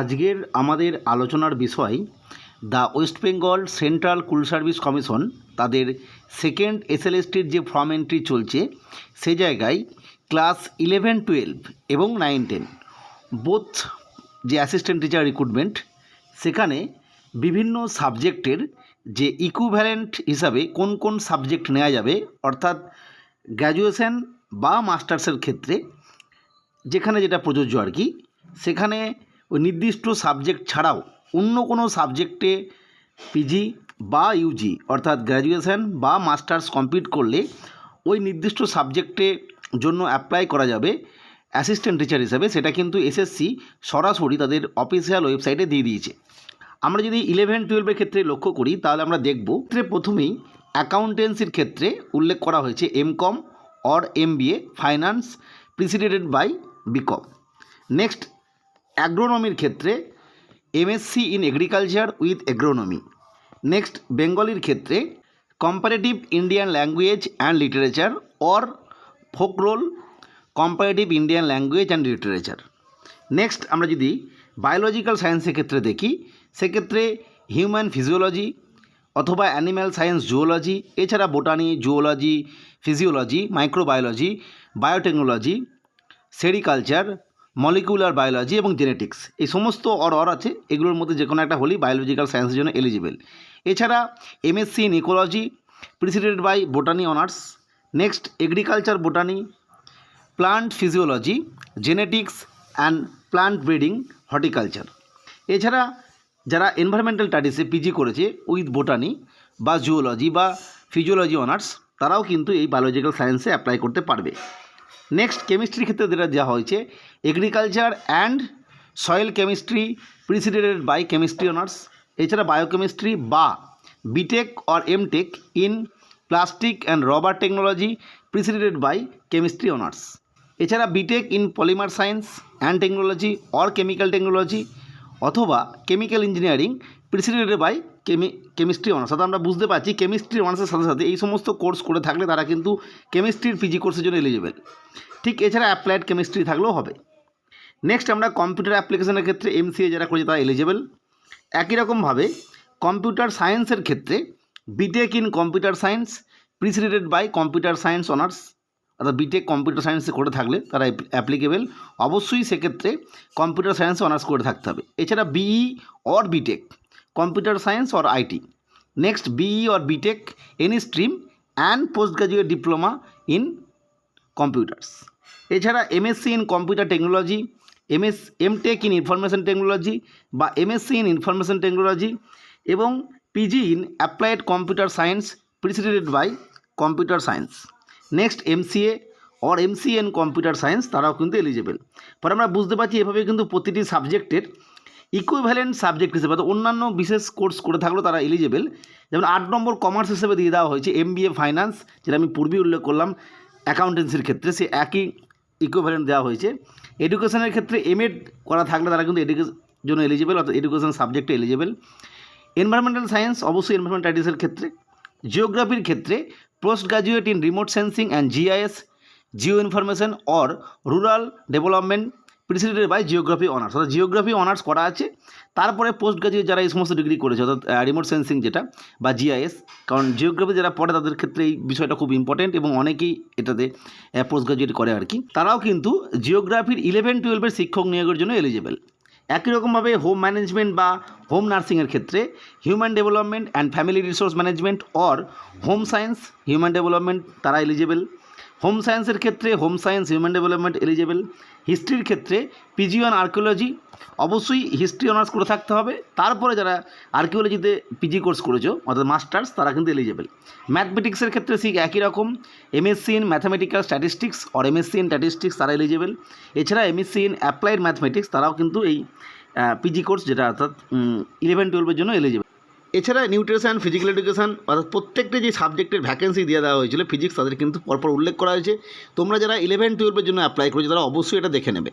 আজকের আমাদের আলোচনার বিষয়, the West Bengal Central School Service Commission তাদের সেকেন্ড এসএলএসটির যে ফর্ম এন্ট্রি চলছে, সে জায়গায় ক্লাস ইলেভেন, টুয়েলভ এবং নাইন, টেন, বোথ যে অ্যাসিস্ট্যান্ট টিচার রিক্রুটমেন্ট, সেখানে বিভিন্ন সাবজেক্টের যে ইকুইভ্যালেন্ট হিসাবে কোন কোন সাবজেক্ট নেওয়া যাবে, অর্থাৎ গ্র্যাজুয়েশন বা মাস্টার্সের ক্ষেত্রে, যেখানে যেটা প্রযোজ্য আর কি, সেখানে ওই নির্দিষ্ট সাবজেক্ট ছাড়াও অন্য কোনো সাবজেক্টে পিজি বা ইউজি অর্থাৎ গ্র্যাজুয়েশন বা মাস্টার্স কমপ্লিট করলে ওই নির্দিষ্ট সাবজেক্টে জন্য অ্যাপ্লাই করা যাবে অ্যাসিস্ট্যান্ট টিচার হিসাবে। সেটা কিন্তু এসএসসি সরাসরি তাদের অফিসিয়াল ওয়েবসাইটে দিয়ে দিয়েছে। আমরা যদি ইলেভেন টুয়েলভের ক্ষেত্রে লক্ষ্য করি, তাহলে আমরা দেখব ক্ষেত্রে প্রথমেই অ্যাকাউন্টেন্সির ক্ষেত্রে উল্লেখ করা হয়েছে MCom or MBA finance preceded by BCom next অ্যাগ্রোনমির ক্ষেত্রে MSc in agriculture with agronomy next বেঙ্গলির ক্ষেত্রে comparative Indian language and literature or folklore comparative Indian language and literature next আমরা যদি বায়োলজিক্যাল সায়েন্সের ক্ষেত্রে দেখি, সেক্ষেত্রে হিউম্যান ফিজিওলজি অথবা অ্যানিম্যাল সায়েন্স জুওলজি এছাড়া botany zoology physiology microbiology biotechnology sericulture molecular biology এবং জেনেটিক্স এই সমস্ত অর অর আছে, এগুলোর মধ্যে যে কোনো একটা হলেই বায়োলজিক্যাল সায়েন্সের জন্য এলিজিবল এছাড়া MSc in ecology preceded by botany honours next agriculture botany plant physiology genetics and plant breeding horticulture এছাড়া যারা এনভায়রনমেন্টাল স্টাডিসে পিজি করেছে উইথ বোটানি বা জুওলজি বা ফিজিওলজি অনার্স তারাও কিন্তু এই বায়োলজিক্যাল সায়েন্সে অ্যাপ্লাই করতে পারবে। নেক্সট কেমিস্ট্রির ক্ষেত্রে যেটা দেওয়া হয়েছে agriculture and soil chemistry preceded by chemistry honours এছাড়া বায়োকেমিস্ট্রি বা BTech or MTech in plastic and rubber technology preceded by chemistry honours এছাড়া BTech in polymer science and technology or chemical technology অথবা chemical engineering preceded by chem, chemistry honours অর্থাৎ আমরা বুঝতে পারছি chemistry অনার্সের সাথে সাথে এই সমস্ত কোর্স করে থাকলে তারা কিন্তু কেমিস্ট্রির পিজি কোর্সের জন্য এলিজিবল ঠিক এছাড়া অ্যাপ্লাইড কেমিস্ট্রি থাকলেও হবে। নেক্সট আমরা কম্পিউটার অ্যাপ্লিকেশনের ক্ষেত্রে এমসিএ যারা করেছে তারা এলিজিবল একই রকমভাবে কম্পিউটার সায়েন্সের ক্ষেত্রে BTech in computer science preceded by computer science honours অর্থাৎ বিটেক কম্পিউটার সায়েন্সে করে থাকলে তারা অ্যাপ্লিকেবেল অবশ্যই সেক্ষেত্রে কম্পিউটার সায়েন্স অনার্স করে থাকতে হবে। এছাড়া BE or BTech computer science or IT. Next BE or BTech any stream and post graduate diploma in computers এছাড়া MSc in computer technology MS MTech in information technology বা MSc in information technology এবং PG in applied computer science preceded by computer science next MCA or MCA in computer science তারাও কিন্তু eligible পরে আমরা বুঝতে পারছি এভাবে কিন্তু প্রতিটি সাবজেক্টের ইকুইভ্যালেন্ট সাবজেক্ট হিসেবে অর্থাৎ অন্যান্য বিশেষ কোর্স করে থাকলেও তারা এলিজেবেল যেমন আট নম্বর কমার্স হিসেবে দিয়ে দেওয়া হয়েছে এমবিএ ফাইন্যান্স যেটা আমি পূর্বেই উল্লেখ করলাম। অ্যাকাউন্টেন্সির ক্ষেত্রে সে একই ইকুইভ্যালেন্ট দেওয়া হয়েছে। এডুকেশনের ক্ষেত্রে এমএড করা থাকলে তারা কিন্তু এডুকেশন জন্য এলিজেবেল অর্থাৎ এডুকেশন সাবজেক্টে এলিজেবেল এনভায়রনমেন্টাল সায়েন্স অবশ্যই এনভায়রনমেন্ট স্টাডিজের ক্ষেত্রে। জিওগ্রাফির ক্ষেত্রে post graduate in remote sensing and GIS geo information or rural development preceded by geography honours অর্থাৎ জিওগ্রাফি অনার্স করা আছে। তারপরে পোস্ট গ্রাজুয়েট যারা এই সমস্ত ডিগ্রি করেছে, অর্থাৎ রিমোট সেন্সিং যেটা, বা জিআইএস কারণ জিওগ্রাফি যারা পড়ে তাদের ক্ষেত্রে এই বিষয়টা খুব ইম্পর্টেন্ট এবং অনেকেই এটাতে পোস্ট গ্রাজুয়েট করে আর কি। তারাও কিন্তু জিওগ্রাফির ইলেভেন টুয়েলভের শিক্ষক নিয়োগের জন্য এলিজিবল একই রকমভাবে হোম ম্যানেজমেন্ট বা হোম নার্সিংয়ের ক্ষেত্রে human development and family resource management or home science human development তারা এলিজিবল হোম সায়েন্সের ক্ষেত্রে home science human development eligible হিস্ট্রির ক্ষেত্রে পিজি অন আর্কিওলজি অবশ্যই হিস্ট্রি অনার্স করে থাকতে হবে। তারপরে যারা আর্কিওলজিতে পিজি কোর্স করেছ, অর্থাৎ মাস্টার্স তারা কিন্তু এলিজিবল ম্যাথমেটিক্সের ক্ষেত্রে ঠিক একই রকম। MSc in mathematical statistics or MSc in statistics তারা এলিজিবল এছাড়া এমএসসি ইন অ্যাপ্লাইড ম্যাথমেটিক্স তারাও কিন্তু এই পিজি কোর্স যেটা অর্থাৎ ইলেভেন টুয়েলভের জন্য এলিজিবল এছাড়া নিউট্রিশন ফিজিক্যাল এডুকেশান অর্থাৎ প্রত্যেকটা যে সাবজেক্টের ভ্যাকেন্সি দিয়ে দেওয়া হয়েছিল ফিজিক্স তাদের কিন্তু পরপর উল্লেখ করা হয়েছে। তোমরা যারা ইলেভেন টুয়েলভের জন্য অ্যাপ্লাই করেছ, তারা অবশ্যই এটা দেখে নেবে।